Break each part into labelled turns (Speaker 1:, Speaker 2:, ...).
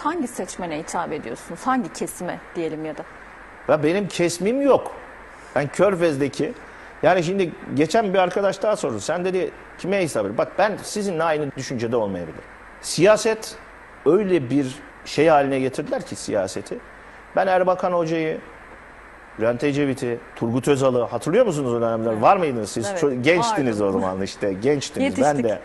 Speaker 1: hangi seçmene hitap ediyorsunuz? Hangi kesime diyelim ya da?
Speaker 2: Ve benim kesmim yok. Ben Körfez'deki yani şimdi geçen bir arkadaş daha sordu. Sen dedi kime hesap ediyorsun? Bak ben sizinle aynı düşüncede olmayabilirim. Siyaset öyle bir şey haline getirdiler ki siyaseti. Ben Erbakan Hoca'yı, Bülent Ecevit'i, Turgut Özal'ı hatırlıyor musunuz o dönemler? Var mıydınız siz?
Speaker 1: Evet,
Speaker 2: Çok gençtiniz
Speaker 1: vardım.
Speaker 2: o zaman işte gençtiniz ben
Speaker 1: Yetiştik.
Speaker 2: de.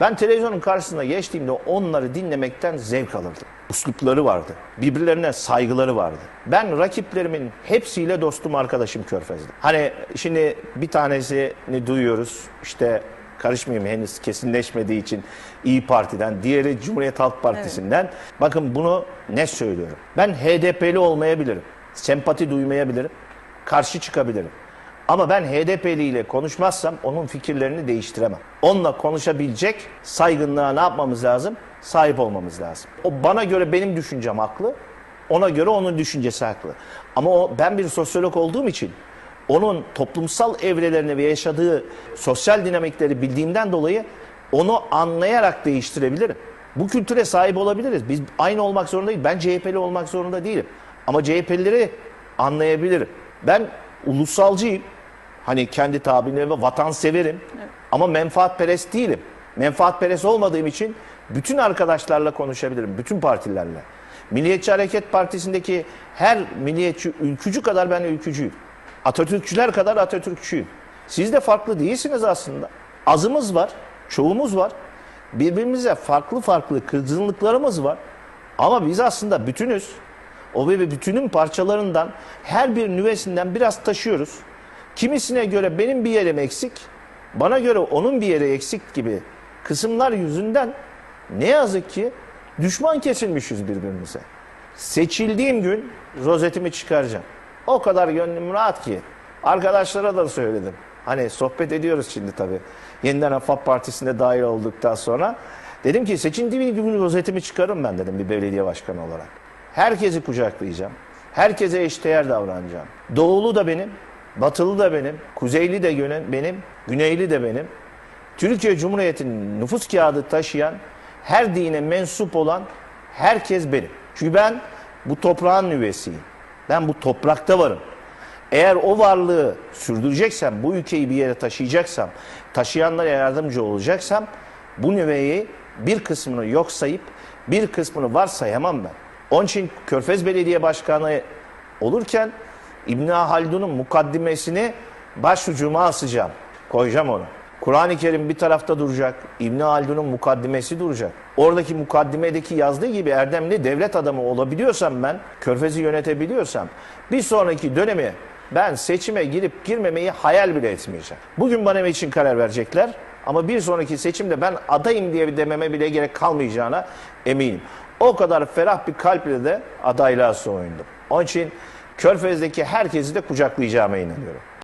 Speaker 2: Ben televizyonun karşısına geçtiğimde onları dinlemekten zevk alırdım. Uslupları vardı. Birbirlerine saygıları vardı. Ben rakiplerimin hepsiyle dostum arkadaşım Körfez'de. Hani şimdi bir tanesini duyuyoruz. İşte karışmayayım henüz kesinleşmediği için İyi Parti'den, diğeri Cumhuriyet Halk Partisi'nden. Bakın bunu ne söylüyorum? Ben HDP'li olmayabilirim. Sempati duymayabilirim. Karşı çıkabilirim. Ama ben HDP'li ile konuşmazsam onun fikirlerini değiştiremem. Onunla konuşabilecek saygınlığa ne yapmamız lazım? Sahip olmamız lazım. O bana göre benim düşüncem haklı. Ona göre onun düşüncesi haklı. Ama o ben bir sosyolog olduğum için onun toplumsal evrelerini ve yaşadığı sosyal dinamikleri bildiğimden dolayı onu anlayarak değiştirebilirim. Bu kültüre sahip olabiliriz. Biz aynı olmak zorunda değil. Ben CHP'li olmak zorunda değilim. Ama CHP'lileri anlayabilirim. Ben ulusalcıyım. Hani kendi tabirime ve vatanseverim. Ama menfaatperest değilim. Menfaatperest olmadığım için bütün arkadaşlarla konuşabilirim. Bütün partilerle. Milliyetçi Hareket Partisi'ndeki her milliyetçi ülkücü kadar ben ülkücüyüm. Atatürkçüler kadar Atatürkçüyüm. Siz de farklı değilsiniz aslında. Azımız var, çoğumuz var. Birbirimize farklı farklı kızgınlıklarımız var. Ama biz aslında bütünüz. O ve bütünün parçalarından her bir nüvesinden biraz taşıyoruz. Kimisine göre benim bir yerim eksik, bana göre onun bir yeri eksik gibi kısımlar yüzünden ne yazık ki düşman kesilmişiz birbirimize. Seçildiğim gün rozetimi çıkaracağım. O kadar gönlüm rahat ki. Arkadaşlara da söyledim. Hani sohbet ediyoruz şimdi tabii. Yeniden Refah Partisi'ne dahil olduktan sonra. Dedim ki seçildiğim gün rozetimi çıkarım ben dedim bir belediye başkanı olarak. Herkesi kucaklayacağım. Herkese eşdeğer davranacağım. Doğulu da benim, batılı da benim, kuzeyli de benim, güneyli de benim. Türkiye Cumhuriyeti'nin nüfus kağıdı taşıyan, her dine mensup olan herkes benim. Çünkü ben bu toprağın nüvesiyim. Ben bu toprakta varım. Eğer o varlığı sürdüreceksem, bu ülkeyi bir yere taşıyacaksam, taşıyanlara yardımcı olacaksam, bu nüveyi bir kısmını yok sayıp bir kısmını varsayamam ben. Onun için Körfez Belediye Başkanı olurken İbn Haldun'un mukaddimesini başucuma asacağım. Koyacağım onu. Kur'an-ı Kerim bir tarafta duracak. İbn Haldun'un mukaddimesi duracak. Oradaki mukaddimedeki yazdığı gibi erdemli devlet adamı olabiliyorsam ben, Körfez'i yönetebiliyorsam bir sonraki dönemi ben seçime girip girmemeyi hayal bile etmeyeceğim. Bugün bana için karar verecekler ama bir sonraki seçimde ben adayım diye dememe bile gerek kalmayacağına eminim. O kadar ferah bir kalple de adaylığa soyundum. Onun için Körfez'deki herkesi de kucaklayacağıma inanıyorum.